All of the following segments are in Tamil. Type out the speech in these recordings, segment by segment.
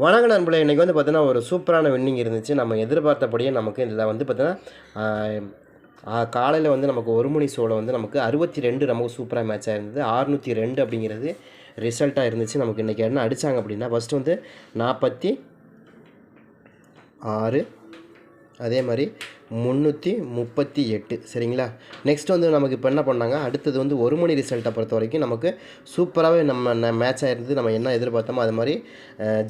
வணக்கம் நண்பர்களே இன்றைக்கி வந்து பார்த்தீங்கன்னா ஒரு சூப்பரான வின்னிங் இருந்துச்சு. நம்ம எதிர்பார்த்தபடியே நமக்கு இதில் வந்து பார்த்தீங்கன்னா காலையில் வந்து நமக்கு ஒரு மணி ஷோவில் வந்து நமக்கு அறுபத்தி ரெண்டு நமக்கு சூப்பராக மேட்சாக இருந்தது அறுநூற்றி ரெண்டு அப்படிங்கிறது ரிசல்ட்டாக இருந்துச்சு. நமக்கு இன்றைக்கி என்ன அடித்தாங்க அப்படின்னா ஃபஸ்ட்டு வந்து நாற்பத்தி ஆறு அதே மாதிரி முந்நூற்றி முப்பத்தி எட்டு. சரிங்களா? நெக்ஸ்ட் வந்து நமக்கு இப்போ என்ன பண்ணாங்க? அடுத்தது வந்து ஒரு மணி ரிசல்ட்டை பொறுத்த வரைக்கும் நமக்கு சூப்பராகவே நம்ம மேட்ச் ஆகிருந்து நம்ம என்ன எதிர்பார்த்தோமோ அது மாதிரி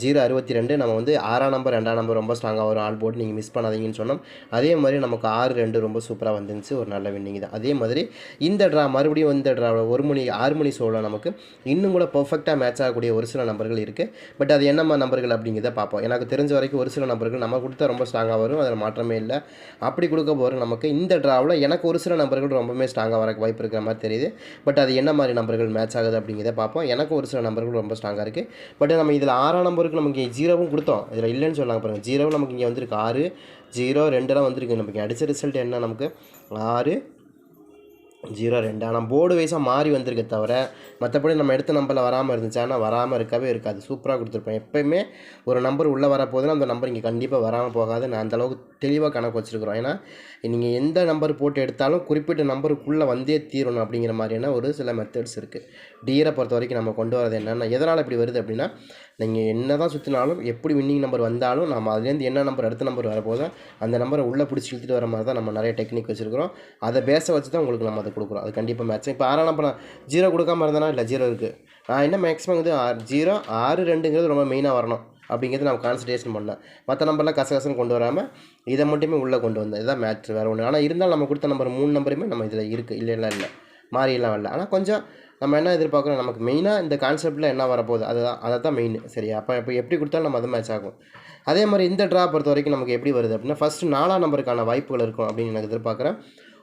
ஜீரோ அறுபத்தி ரெண்டு. நம்ம வந்து ஆறாம் நம்பர் ரெண்டாம் நம்பர் ரொம்ப ஸ்ட்ராங்காக வரும் ஆல் போர்டு நீங்கள் மிஸ் பண்ணாதீங்கன்னு சொன்னோம். அதே மாதிரி நமக்கு ஆறு ரெண்டு ரொம்ப சூப்பராக வந்துருந்துச்சு. ஒரு நல்ல வின்னிங் தான். அதே மாதிரி இந்த ட்ரா மறுபடியும் இந்த ட்ரா ஒரு மணி ஆறு மணி ஷோவில் நமக்கு இன்னும் கூட பர்ஃபெக்டாக மேட்ச் ஆகக்கூடிய ஒரு சில நம்பர்கள் இருக்குது பட் அது என்னம்மா நம்பர்கள் அப்படிங்கிறத பார்ப்போம். எனக்கு தெரிஞ்ச வரைக்கும் ஒரு சில நம்பர்கள் நம்ம கொடுத்தா ரொம்ப ஸ்ட்ராங்காக வரும். அதில் மாற்றமே இல்லை. அப்படி கொடுக்க போகிற நமக்கு இந்த ட்ராவில் எனக்கு ஒரு சில நம்பர்கள் ரொம்பவே ஸ்ட்ராங்காக வரக்கு வாய்ப்பு இருக்கிற மாதிரி தெரியுது. பட் அது என்ன மாதிரி நம்பர்கள் மேட்ச் ஆகுது அப்படிங்கிறத பார்ப்போம். எனக்கு ஒரு சில நம்பர்கள் ரொம்ப ஸ்ட்ராங்காக இருக்குது பட் நம்ம இதில் ஆறாம் நம்பருக்கு நமக்கு ஜீரோவும் கொடுத்தோம். இதில் இல்லைன்னு சொல்லாங்க பாருங்கள் ஜீரோவும் நமக்கு இங்கே வந்திருக்கு. ஆறு ஜீரோ ரெண்டுலாம் வந்திருக்கு. நமக்கு அடித்த ரிசல்ட் என்ன நமக்கு? ஆறு ஜீரோ ரெண்டு. ஆனால் போர்டு வைஸாக மாறி வந்திருக்க தவிர மற்றபடி நம்ம எடுத்த நம்பரில் வராமல் இருந்துச்சு. ஆனால் வராமல் இருக்கவே இருக்காது. சூப்பராக கொடுத்துருப்பேன். எப்போயுமே ஒரு நம்பர் உள்ளே வரப்போதுன்னா அந்த நம்பர் இங்கே கண்டிப்பாக வராமல் போகாது. நான் அந்தளவுக்கு தெளிவாக கணக்கு வச்சுருக்குறோம். ஏன்னா நீங்கள் எந்த நம்பர் போட்டு எடுத்தாலும் குறிப்பிட்ட நம்பருக்குள்ளே வந்தே தீரணும் அப்படிங்கிற மாதிரியான ஒரு சில மெத்தட்ஸ் இருக்குது டீரை பொறுத்த வரைக்கும் நம்ம கொண்டு வரது என்னென்னா எதனால் இப்படி வருது அப்படின்னா நீங்கள் என்ன தான் சுற்றினாலும் எப்படி வின்னிங் நம்பர் வந்தாலும் நம்ம அதுலேருந்து என்ன நம்பர் அடுத்த நம்பர் வரப்போதோ அந்த நம்பரை உள்ளே பிடிச்சி இழுத்துட்டு வர மாதிரி தான் நம்ம நிறைய டெக்னிக் வச்சுருக்கிறோம். அதை பேச வச்சு தான் உங்களுக்கு நம்ம அதை கொடுக்குறோம். அது கண்டிப்பாக மேட்ச் இப்போ ஆறாம் நம்பர் ஜீரோ கொடுக்காம இருந்தேனா இல்லை ஜீரோ இருக்குது நான் என்ன மேக்ஸிமம் வந்து ஜீரோ ஆறு ரெண்டுங்கிறது ரொம்ப மெயினாக வரணும். அப்படிங்கிறது நம்ம கான்சன்ட்ரேஷன் பண்ணேன். மற்ற நம்பர்லாம் கசகசன்னு கொண்டு வராமல் இதை மட்டுமே உள்ளே கொண்டு வந்தேன். இதுதான் மேட்ரு வேறு ஒன்று ஆனால் இருந்தாலும் நம்ம கொடுத்த நம்பர் மூணு நம்பருமே நம்ம இதில் இருக்குது இல்லைன்னா இல்லை. மாறியெல்லாம் வரல ஆனால் கொஞ்சம் நம்ம என்ன எதிர்பார்க்குறோம்? நமக்கு மெயினாக இந்த கான்செப்டில் என்ன வரப்போகுது? அதுதான் அதை தான் மெயின் சரியா அப்போ இப்போ எப்படி கொடுத்தாலும் நம்ம அது மேட்ச் ஆகும். அதே மாதிரி இந்த ட்ரா பொறுத்த வரைக்கும் நமக்கு எப்படி வருது அப்படின்னா ஃபஸ்ட்டு நாலாம் நம்பருக்கான வாய்ப்புகள் இருக்கும் அப்படின்னு எனக்கு எதிர்பார்க்குறேன்.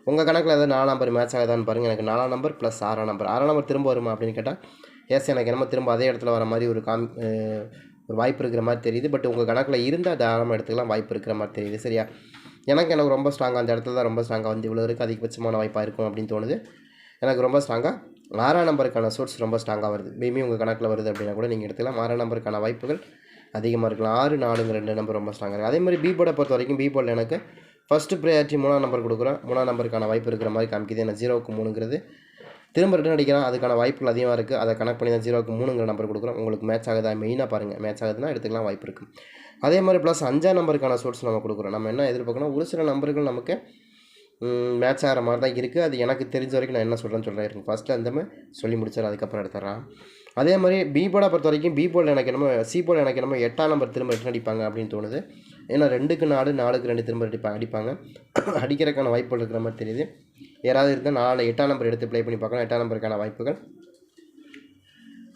உங்கள் கணக்கில் ஏதாவது நாலாம் நம்பர் மேட்ச் ஆகுதான்னு பாருங்கள் எனக்கு நாலாம் நம்பர் ப்ளஸ் ஆறாம் நம்பர் ஆறாம் நம்பர் திரும்ப வருமா அப்படின்னு கேட்டால் எஸ் எனக்கு என்னமோ திரும்ப அதே இடத்துல வர மாதிரி ஒரு காம் ஒரு வாய்ப்பு இருக்கிற மாதிரி தெரியுது. பட் உங்கள் கணக்கில் இருந்தால் தாராளமாக எடுத்துக்கலாம். வாய்ப்பு இருக்கிற மாதிரி தெரியுது. சரியா? எனக்கு எனக்கு ரொம்ப ஸ்ட்ராங்காக அந்த இடத்துல தான் ரொம்ப ஸ்ட்ராங்காக வந்து இவ்வளோ இருக்குது அதிகபட்சமான வாய்ப்பாக இருக்கும் அப்படின்னு தோணுது. எனக்கு ரொம்ப ஸ்ட்ராங்காக ஆறாம் நம்பருக்கான சோர்ஸ் ரொம்ப ஸ்ட்ராங்காக வருது. மேபி உங்கள் கணக்கில் வருது அப்படின்னா கூட நீங்கள் எடுத்துக்கலாம். ஆறாம் நம்பருக்கான வாய்ப்புகள் அதிகமாக இருக்கலாம். ஆறு நாலுங்க ரெண்டு நம்பர் ரொம்ப ஸ்ட்ராங்காக இருக்குது அதே மாதிரி பி போர்டை பொறுத்த வரைக்கும் பி போர்டில் எனக்கு ஃபஸ்ட்டு ப்ரையாரிட்டி மூணாம் நம்பர் கொடுக்குறேன் மூணாம் நம்பருக்கான வாய்ப்பு இருக்கிற மாதிரி காமிக்குது. ஏன்னா ஜீரோவுக்கு மூணுங்கிறது திரும்ப ரிட்டன் அடிக்கலாம். அதுக்கான வாய்ப்புகள் அதிகமாக இருக்குது அதை கனெக்ட் பண்ணி தான் ஜீரோக்கு மூணுங்கிற நம்பர் கொடுக்குறோம். உங்களுக்கு மேட்ச் ஆகுதா மெயினாக பாருங்கள் மேட்ச் ஆகுதுன்னா எடுத்துக்கலாம். வாய்ப்பு இருக்குது அதே மாதிரி ப்ளஸ் அஞ்சாம் நம்பருக்கான சோர்ஸ் நம்ம கொடுக்குறோம். நம்ம என்ன எதிர்பார்க்கணும் ஒரு சில நம்பர்கள் நமக்கு மேட்ச் ஆகிற மாதிரி தான் இருக்குது. அது எனக்கு தெரிஞ்ச வரைக்கும் நான் என்ன சொல்கிறேன்னு சொல்கிறேன் இருக்கு ஃபஸ்ட்டு அந்த மாதிரி சொல்லி முடிச்சார் அதுக்கப்புறம் எடுத்துட்றான். அதே மாதிரி பி போர்டை பொறுத்த வரைக்கும் பி போர்டில் எனக்கு என்னமோ சி போர்டில் எனக்கு என்னமோ எட்டாம் நம்பர் திரும்ப ரிட்டர்ன் அடிப்பாங்க அப்படின்னு தோணுது. ஏன்னா ரெண்டுக்கு நாலு நாலுக்கு ரெண்டு திரும்ப அடிப்பாங்க அடிப்பாங்க. அடிக்கிறதுக்கான வாய்ப்புகள் இருக்கிற மாதிரி தெரியுது. யாராவது இருந்தால் நாலு எட்டாம் நம்பர் எடுத்து ப்ளே பண்ணி பார்க்கலாம். எட்டாம் நம்பருக்கான வாய்ப்புகள்.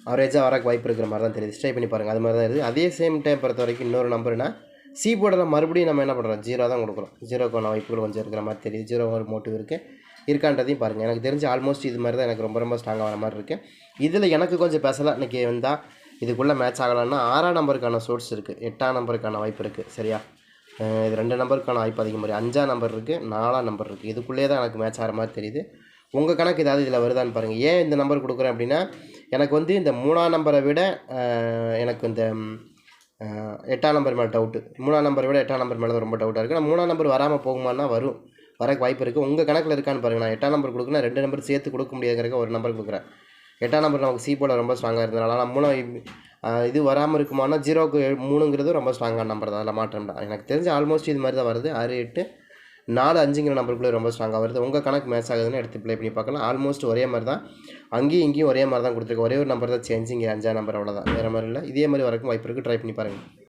அவரேஜாக வரக்கு வாய்ப்பு இருக்கிற மாதிரி தான் தெரியுது. ஸ்ட்ரை பண்ணி பாருங்கள் அது மாதிரி தான் இருக்குது. அதே சேம் டைம் பொறுத்த வரைக்கும் இன்னொரு நம்பர்னால் சி போர்டில் மறுபடியும் நம்ம என்ன பண்ணுறோம் ஜீரோ தான் கொடுக்குறோம் ஜீரோக்கான வாய்ப்புகள் கொஞ்சம் இருக்கிற மாதிரி தெரியுது. ஜீரோ ஒரு மோட்டிவ் இருக்குது இருக்கான்றதையும் பாருங்கள் எனக்கு தெரிஞ்சு ஆல்மோஸ்ட் இது மாதிரி தான் எனக்கு ரொம்ப ரொம்ப ஸ்ட்ராங்காக வர மாதிரி இருக்குது இதில் எனக்கு கொஞ்சம் பேசலாம். இன்றைக்கி வந்தால் இதுக்குள்ளே மேட்ச் ஆகலான்னா ஆறாம் நம்பருக்கான சோர்ஸ் இருக்குது எட்டாம் நம்பருக்கான வாய்ப்பு இருக்குது சரியா? இது ரெண்டு நம்பருக்கான வாய்ப்பு அதிகம் மாதிரி அஞ்சாம் நம்பர் இருக்குது நாலாம் நம்பர் இருக்குது இதுக்குள்ளே தான் எனக்கு மேட்ச் ஆகிற மாதிரி தெரியுது. உங்கள் கணக்கு ஏதாவது இதில் வருதான்னு பாருங்கள் ஏன் இந்த நம்பர் கொடுக்குறேன் அப்படின்னா எனக்கு வந்து இந்த மூணாம் நம்பரை விட எனக்கு இந்த எட்டாம் நம்பர் மேலே டவுட்டு மூணாம் நம்பரை விட எட்டாம் நம்பர் மேலே ரொம்ப டவுட்டாக இருக்குது ஆனால் மூணாம் நம்பர் வராமல் போகுமானா வரும். வரக்கு வாய்ப்பு இருக்குது உங்கள் கணக்கில் இருக்கான்னு பாருங்கள் நான் எட்டாம் நம்பர் கொடுக்குறேன் ரெண்டு நம்பர் சேர்த்து கொடுக்க முடியாதுங்கிறக்க ஒரு நம்பர் கொடுக்குறேன். எட்டாம் நம்பர் நமக்கு சி போல ரொம்ப ஸ்ட்ராங்காக இருந்ததுனால நான் மூணு இது வராமல் இருக்குமானா ஜீரோக்கு மூணுங்கிறது ரொம்ப ஸ்ட்ராங்கான நம்பர் தான். அதில் மாற்றம் தான் எனக்கு தெரிஞ்சு ஆல்மோஸ்ட் இது மாதிரி தான் வருது. ஆறு எட்டு நாலு அஞ்சுங்கிற நம்பருக்குள்ளே ரொம்ப ஸ்ட்ராங்காக வருது. உங்கள் கணக்கு மேட்ச் ஆகுதுன்னு எடுத்து ப்ளே பண்ணி பார்க்கலாம். ஆல்மோஸ்ட் ஒரே மாதிரி தான். அங்கேயும் இங்கேயும் ஒரே மாதிரி தான் கொடுத்துருக்கு ஒரே ஒரு நம்பர் தான் சேஞ்சிங் அஞ்சாம் நம்பர் அவ்வளோதான் வேறு மாதிரி இல்லை. இதே மாதிரி வரக்கும் வாய்ப்பு இருக்குது ட்ரை பண்ணி பாருங்கள்